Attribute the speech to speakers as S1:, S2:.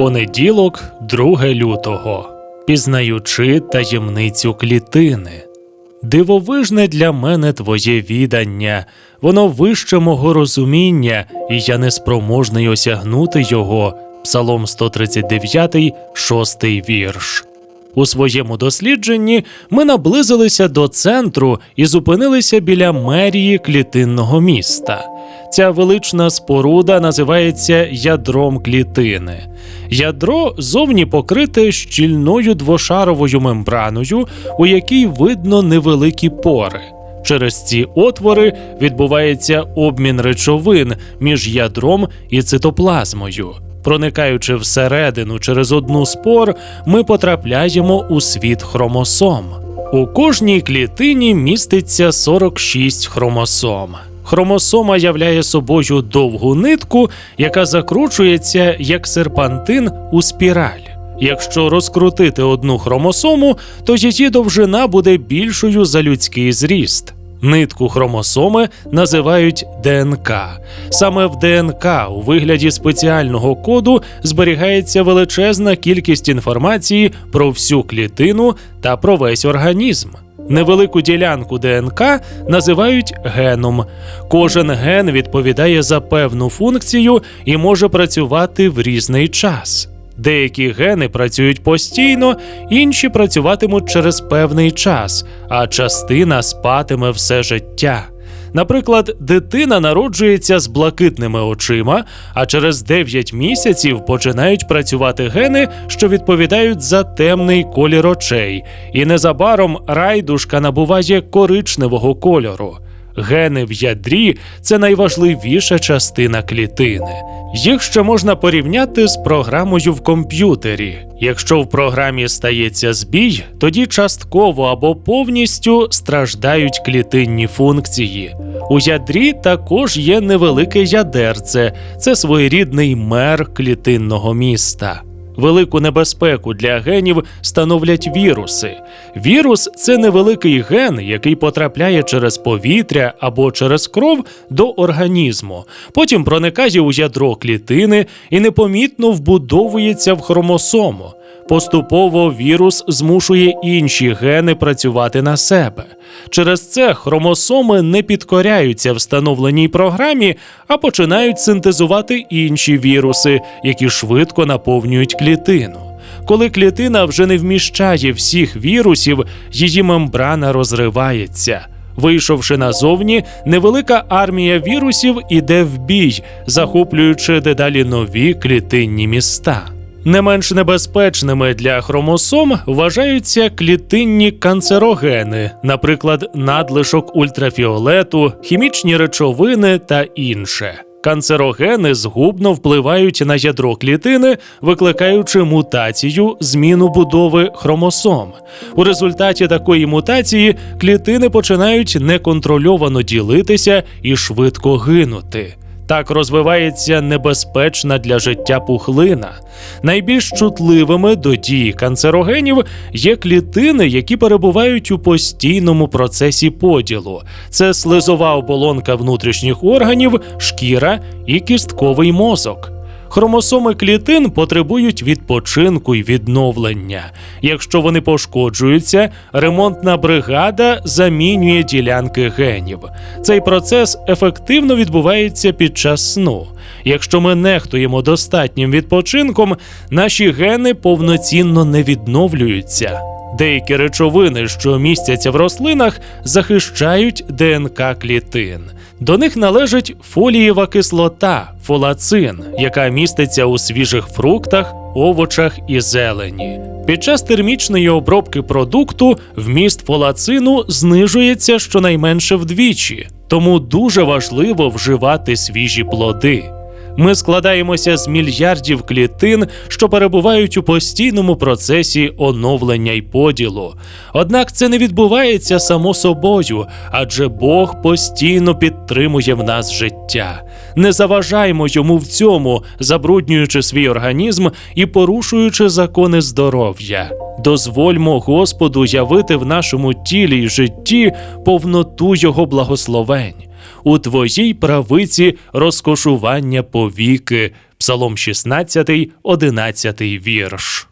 S1: Понеділок, 2 лютого. Пізнаючи таємницю клітини. Дивовижне для мене твоє відання, воно вище мого розуміння, і я неспроможний осягнути його. Псалом 139, 6 вірш. У своєму дослідженні ми наблизилися до центру і зупинилися біля мерії клітинного міста. Ця велична споруда називається ядром клітини. Ядро зовні покрите щільною двошаровою мембраною, у якій видно невеликі пори. Через ці отвори відбувається обмін речовин між ядром і цитоплазмою. Проникаючи всередину через одну з пор, ми потрапляємо у світ хромосом. У кожній клітині міститься 46 хромосом. Хромосома являє собою довгу нитку, яка закручується як серпантин у спіраль. Якщо розкрутити одну хромосому, то її довжина буде більшою за людський зріст. Нитку хромосоми називають ДНК. Саме в ДНК у вигляді спеціального коду зберігається величезна кількість інформації про всю клітину та про весь організм. Невелику ділянку ДНК називають геном. Кожен ген відповідає за певну функцію і може працювати в різний час. Деякі гени працюють постійно, інші працюватимуть через певний час, а частина спатиме все життя. Наприклад, дитина народжується з блакитними очима, а через 9 місяців починають працювати гени, що відповідають за темний колір очей, і незабаром райдушка набуває коричневого кольору. Гени в ядрі це найважливіша частина клітини. Їх ще можна порівняти з програмою в комп'ютері. Якщо в програмі стається збій, тоді частково або повністю страждають клітинні функції. У ядрі також є невелике ядерце, це своєрідний мер клітинного міста. Велику небезпеку для генів становлять віруси. Вірус це невеликий ген, який потрапляє через повітря або через кров до організму. Потім проникає у ядро клітини і непомітно вбудовується в хромосому. Поступово вірус змушує інші гени працювати на себе. Через це хромосоми не підкоряються встановленій програмі, а починають синтезувати інші віруси, які швидко наповнюють клітину. Коли клітина вже не вміщає всіх вірусів, її мембрана розривається. Вийшовши назовні, невелика армія вірусів іде в бій, захоплюючи дедалі нові клітинні міста. Не менш небезпечними для хромосом вважаються клітинні канцерогени, наприклад, надлишок ультрафіолету, хімічні речовини та інше. Канцерогени згубно впливають на ядро клітини, викликаючи мутацію, зміну будови хромосом. У результаті такої мутації клітини починають неконтрольовано ділитися і швидко гинути. Так розвивається небезпечна для життя пухлина. Найбільш чутливими до дії канцерогенів є клітини, які перебувають у постійному процесі поділу. Це слизова оболонка внутрішніх органів, шкіра і кістковий мозок. Хромосоми клітин потребують відпочинку і відновлення. Якщо вони пошкоджуються, ремонтна бригада замінює ділянки генів. Цей процес ефективно відбувається під час сну. Якщо ми нехтуємо достатнім відпочинком, наші гени повноцінно не відновлюються. Деякі речовини, що містяться в рослинах, захищають ДНК клітин. До них належить фолієва кислота, фолацин, яка міститься у свіжих фруктах, овочах і зелені. Під час термічної обробки продукту вміст фолацину знижується щонайменше вдвічі, тому дуже важливо вживати свіжі плоди. Ми складаємося з мільярдів клітин, що перебувають у постійному процесі оновлення й поділу. Однак це не відбувається само собою, адже Бог постійно підтримує в нас життя. Не заважаймо йому в цьому, забруднюючи свій організм і порушуючи закони здоров'я. Дозвольмо Господу явити в нашому тілі й житті повноту Його благословень у твоїй правиці розкошування повіки. Псалом 16, 11 вірш.